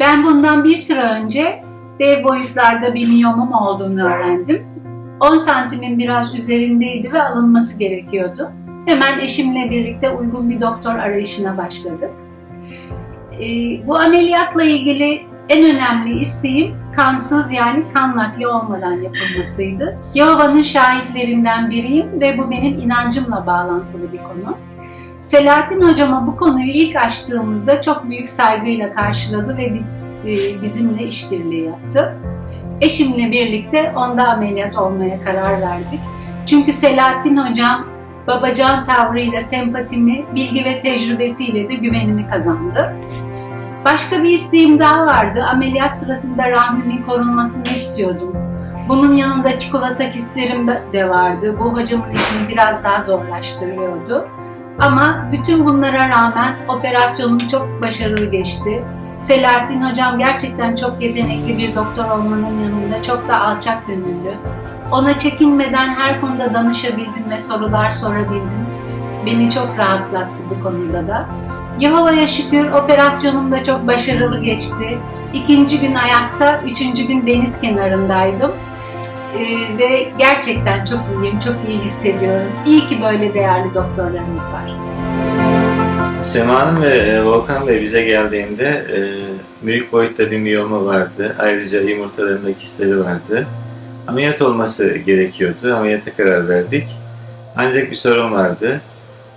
Ben bundan bir süre önce dev boyutlarda bir miyomum olduğunu öğrendim. 10 santimin biraz üzerindeydi ve alınması gerekiyordu. Hemen eşimle birlikte uygun bir doktor arayışına başladık. Ee, bu ameliyatla ilgili en önemli isteğim kansız yani kan nakli olmadan yapılmasıydı. Yehova'nın şahitlerinden biriyim ve bu benim inancımla bağlantılı bir konu. Selahattin hocama bu konuyu ilk açtığımızda çok büyük saygıyla karşıladı ve e, bizimle işbirliği yaptı. Eşimle birlikte onda ameliyat olmaya karar verdik. Çünkü Selahattin hocam babacan tavrıyla sempatimi, bilgi ve tecrübesiyle de güvenimi kazandı. Başka bir isteğim daha vardı. Ameliyat sırasında rahmimin korunmasını istiyordum. Bunun yanında çikolata kistlerim de, de vardı. Bu hocamın işini biraz daha zorlaştırıyordu. Ama bütün bunlara rağmen operasyonum çok başarılı geçti. Selahattin hocam gerçekten çok yetenekli bir doktor olmanın yanında çok da alçak gönüllü. Ona çekinmeden her konuda danışabildim ve sorular sorabildim. Beni çok rahatlattı bu konuda da. Yehova'ya şükür operasyonum da çok başarılı geçti. İkinci gün ayakta, üçüncü gün deniz kenarındaydım. Ee, ve gerçekten çok iyiyim, çok iyi hissediyorum. İyi ki böyle değerli doktorlarımız var. Sema Hanım ve e, Volkan Bey bize geldiğinde e, büyük boyutta bir miyoma vardı. Ayrıca yumurtalarında kistleri vardı. Ameliyat olması gerekiyordu. Ameliyata karar verdik. Ancak bir sorun vardı.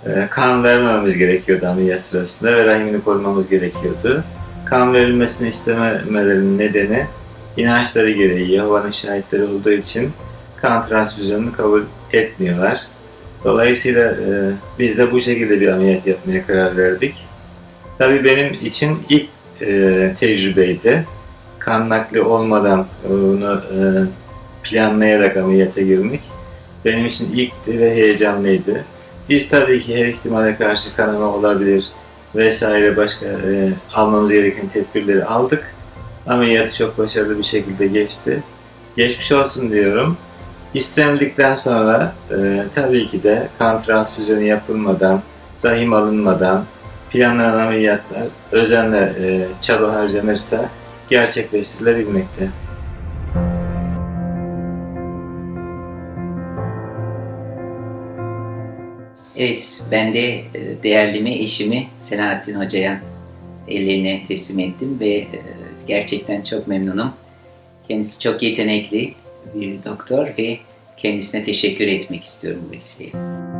E, kan vermememiz gerekiyordu ameliyat sırasında ve rahimini korumamız gerekiyordu. Kan verilmesini istememelerinin nedeni inançları gereği Yehova'nın şahitleri olduğu için kan transfüzyonunu kabul etmiyorlar. Dolayısıyla e, biz de bu şekilde bir ameliyat yapmaya karar verdik. Tabii benim için ilk e, tecrübeydi. Kan nakli olmadan bunu e, planlayarak ameliyata girmek benim için ilkti ve heyecanlıydı. Biz tabii ki her ihtimale karşı kanama olabilir vesaire başka e, almamız gereken tedbirleri aldık. Ameliyatı çok başarılı bir şekilde geçti. Geçmiş olsun diyorum. İstenildikten sonra e, tabii ki de kan transfüzyonu yapılmadan, rahim alınmadan planlanan ameliyatlar özenle e, çaba harcanırsa gerçekleştirilebilmekte. Evet, ben de e, değerlimi eşimi Selahattin Hoca'ya ellerine teslim ettim ve e, gerçekten çok memnunum. Kendisi çok yetenekli bir doktor ve kendisine teşekkür etmek istiyorum bu vesileyle.